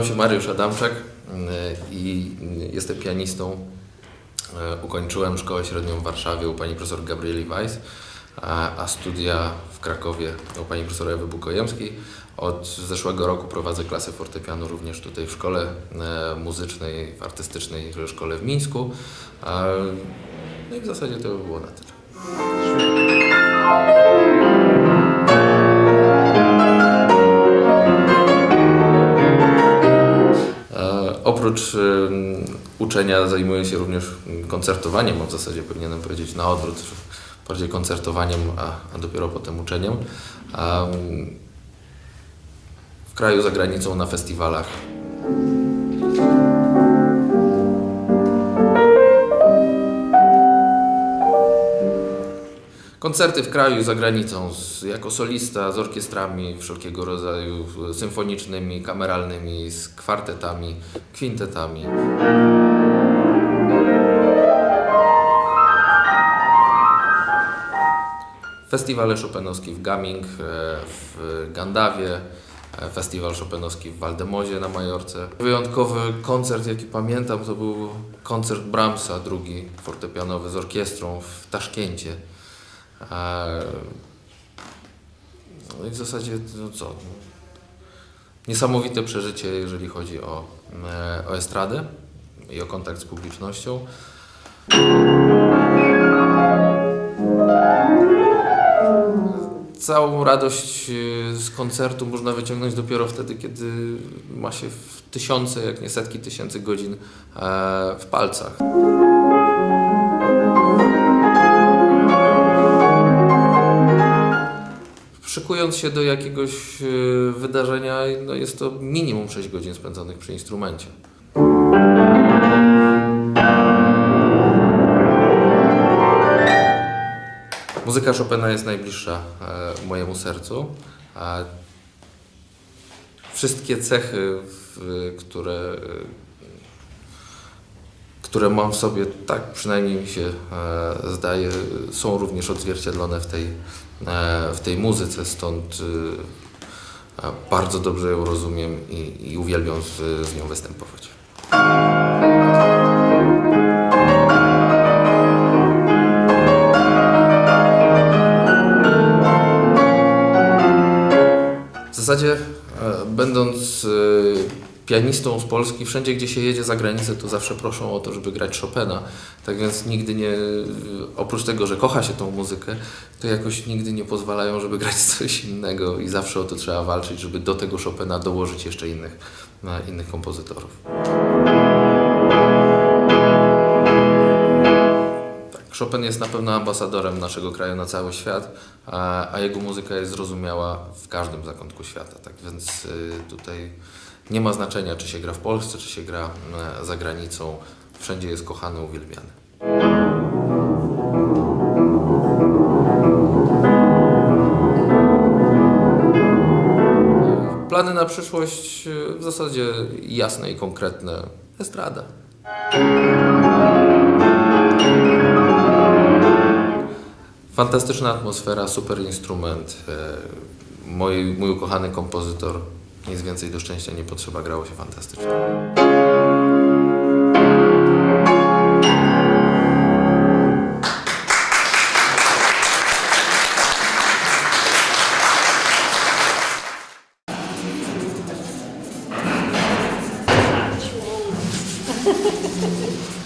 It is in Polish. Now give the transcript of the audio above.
Nazywam się Mariusz Adamczak y, i y, jestem pianistą. Y, Ukończyłem szkołę średnią w Warszawie u pani profesor Gabrieli Weiss, a, studia w Krakowie u pani profesor Ewy Bukojemskiej. Od zeszłego roku prowadzę klasę fortepianu również tutaj w szkole muzycznej, w artystycznej szkole w Mińsku. No i w zasadzie to by było na tyle. Oprócz uczenia zajmuję się również koncertowaniem, a w zasadzie powinienem powiedzieć na odwrót, bardziej koncertowaniem, a, a dopiero potem uczeniem. W kraju, za granicą, na festiwalach. Koncerty w kraju i za granicą, z, jako solista, z orkiestrami wszelkiego rodzaju, symfonicznymi, kameralnymi, z kwartetami, kwintetami. Festiwale Chopinowski w Gaming, e, w Gandawie, e, Festiwal Chopinowski w Waldemozie na Majorce. Wyjątkowy koncert, jaki pamiętam, to był koncert Brahmsa, drugi fortepianowy z orkiestrą w Taszkencie. No i w zasadzie no co? Niesamowite przeżycie, jeżeli chodzi o, e, o estradę i o kontakt z publicznością. Całą radość e, z koncertu można wyciągnąć dopiero wtedy, kiedy ma się tysiące, jak nie setki tysięcy godzin e, w palcach. Szykując się do jakiegoś e, wydarzenia, no jest to minimum 6 godzin spędzonych przy instrumencie. Muzyka Chopina jest najbliższa e, mojemu sercu. Wszystkie cechy, które, e, które mam w sobie, tak przynajmniej mi się e, zdaje, są również odzwierciedlone w tej, e, w tej muzyce, stąd e, bardzo dobrze ją rozumiem i, i uwielbiam z, z nią występować. W zasadzie, będąc pianistą z Polski, wszędzie gdzie się jedzie za granicę, to zawsze proszą o to, żeby grać Chopina. Tak więc nigdy nie, oprócz tego, że kocha się tą muzykę, to jakoś nigdy nie pozwalają, żeby grać coś innego i zawsze o to trzeba walczyć, żeby do tego Chopina dołożyć jeszcze innych, innych kompozytorów. Chopin jest na pewno ambasadorem naszego kraju na cały świat, a, a jego muzyka jest zrozumiała w każdym zakątku świata. Tak więc y, tutaj nie ma znaczenia, czy się gra w Polsce, czy się gra e, za granicą. Wszędzie jest kochany, uwielbiany. Plany na przyszłość y, w zasadzie jasne i konkretne. Estrada. Fantastyczna atmosfera, super instrument. e, Mój, mój ukochany kompozytor. Nic więcej do szczęścia nie potrzeba, grało się fantastycznie.